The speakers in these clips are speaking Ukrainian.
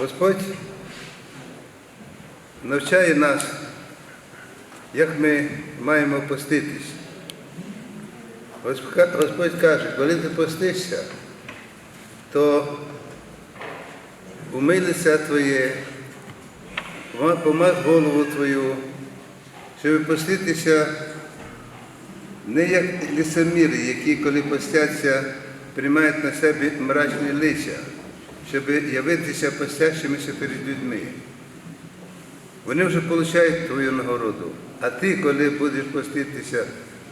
Господь навчає нас, як ми маємо поститись. Господь каже, коли ти постишся, то умий лице твоє, помаж голову твою, щоб поститися не як лісоміри, які, коли постяться, приймають на себе мрачні лиця, щоб явитися постящимися перед людьми. Вони вже отримують твою нагороду. А ти, коли будеш поститися,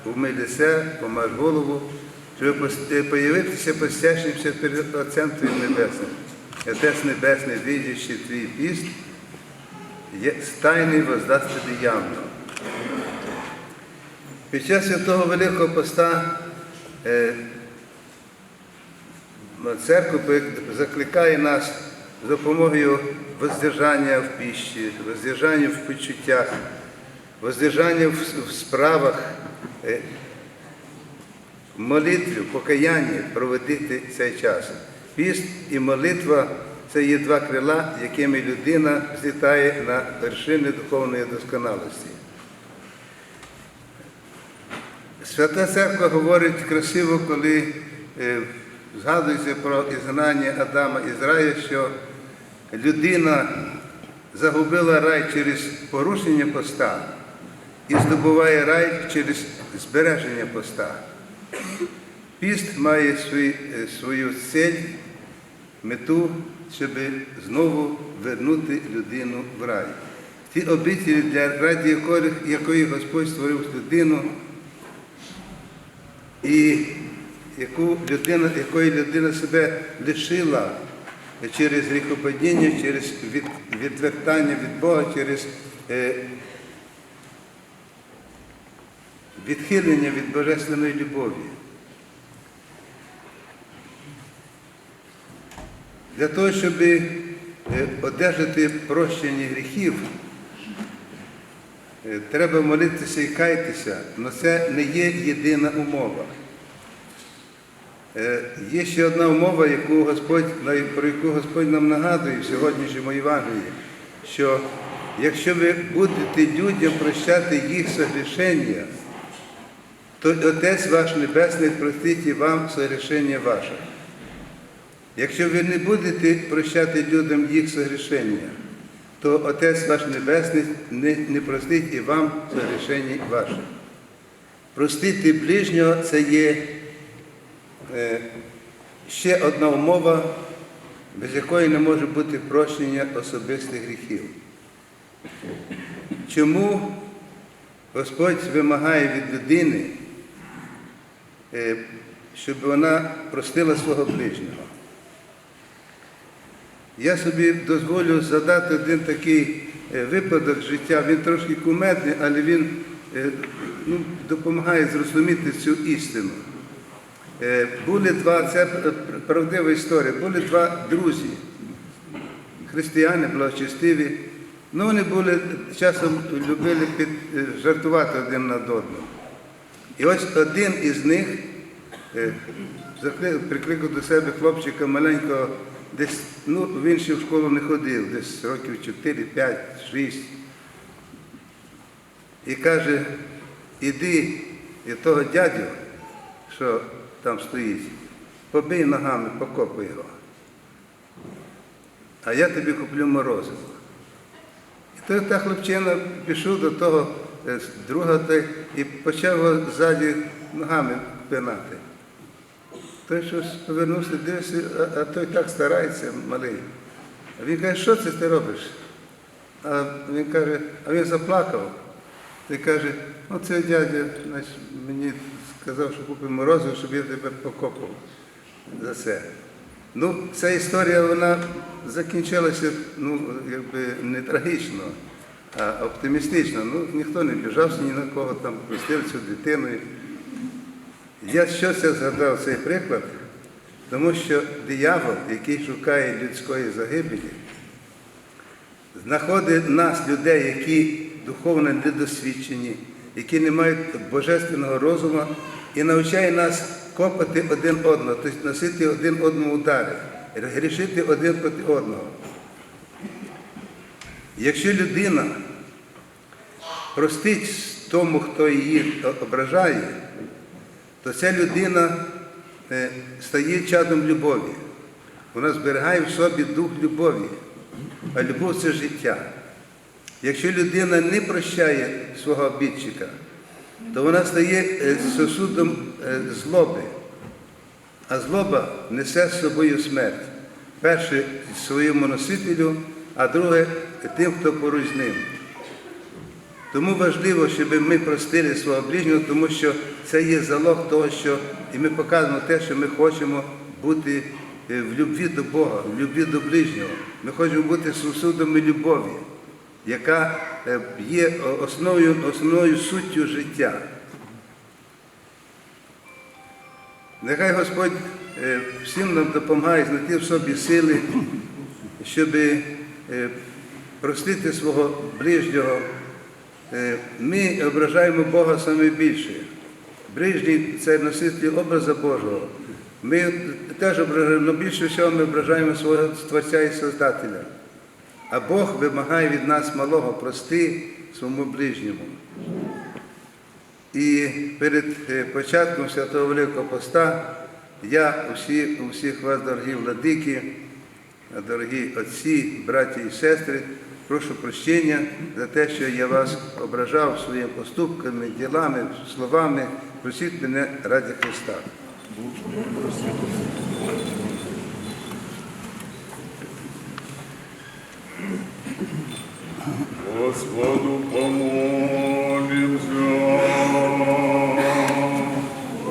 умий лице, помаж голову, щоб появитися постящимся перед Отцем Твоїм Небесним. Отець Небесний, видячи твій піст, стайний воздасть тобі явно. Під час святого Великого Поста е, церква закликає нас з допомогою воздержання в піщі, воздержання в почуттях, воздержання в, справах, е, молитві, покаянні проводити цей час. Піст і молитва це є два крила, якими людина злітає на вершини духовної досконалості. Свята Церква говорить красиво, коли е, згадується про ізгнання Адама із раю, що людина загубила рай через порушення поста і здобуває рай через збереження поста. Піст має е, свою цель, мету, щоб знову вернути людину в рай. Ті обітелі, для раді якої Господь створив людину, і яку людина, якої людина себе лишила через гріхопадіння, через від, відвертання від Бога, через е, відхилення від божественної любові. Для того, щоб е, одержати прощення гріхів, е, треба молитися і каятися, але це не є єдина умова. Е, Є ще одна умова, яку Господь, про яку Господь нам нагадує в сьогоднішньому Євангелії, що якщо ви будете людям прощати їх согрішення, то Отець ваш Небесний простить і вам согрішення ваше. Якщо ви не будете прощати людям їх согрішення, то Отець ваш Небесний не, не простить і вам согрішення ваше. Простити ближнього це є ще одна умова, без якої не може бути прощення особистих гріхів. Чому Господь вимагає від людини, е, щоб вона простила свого ближнього? Я собі дозволю задати один такий е, випадок життя. Він трошки кумедний, але він е, ну, допомагає зрозуміти цю істину. Е, Були два, це правдива історія, були два друзі, християни, благочестиві. Ну, вони були часом любили під, е, жартувати один над одним. І ось один із них е, прикликав до себе хлопчика маленького, десь, ну, в школу не ходив, десь років 4, 5, 6. І каже, іди і того дядю, що там стоїть, побий ногами, покопай його. А я тобі куплю морозиво. І той та хлопчина пішов до того е, друга і почав його ззаді ногами пинати. Той щось повернувся, дивився, а той так старається, малий. А він каже, що це ти робиш? А він каже, а він заплакав. І каже, оце дядя значить, мені сказав, що купив морозиво, щоб я тебе покопав за це. Ну, ця історія вона закінчилася ну, якби не трагічно, а оптимістично. Ну, ніхто не біжався ні на кого, там простив цю дитину. Я що це згадав цей приклад, тому що диявол, який шукає людської загибелі, знаходить нас, людей, які духовно недосвідчені, які не мають божественного розуму, і навчає нас копати один одного, тобто носити один одному удари, грішити один проти одного. Якщо людина простить тому, хто її ображає, то ця людина е, стає чадом любові. Вона зберігає в собі дух любові, а любов це життя. Якщо людина не прощає свого обідчика, то вона стає е, сосудом е, злоби. А злоба несе з собою смерть. Перше своєму носителю, а друге тим, хто поруч з ним. Тому важливо, щоб ми простили свого ближнього, тому що це є залог того, що і ми показуємо те, що ми хочемо бути е, в любві до Бога, в любві до ближнього. Ми хочемо бути сусудами любові, яка е, є основою, основною суттю життя. Нехай Господь е, всім нам допомагає знайти в собі сили, щоб е, простити свого ближнього. Ми ображаємо Бога саме більше. Ближній це носитель образа Божого. Ми теж ображаємо, але більше всього ми ображаємо свого Творця і Создателя. А Бог вимагає від нас малого прости своєму ближньому. І перед е, початком Святого Великого Поста я усі, усіх вас, дорогі владики, дорогі отці, браті і сестри, прошу прощення за те, що я вас ображав своїми поступками, ділами, словами. Просіть мене раді Христа. quando como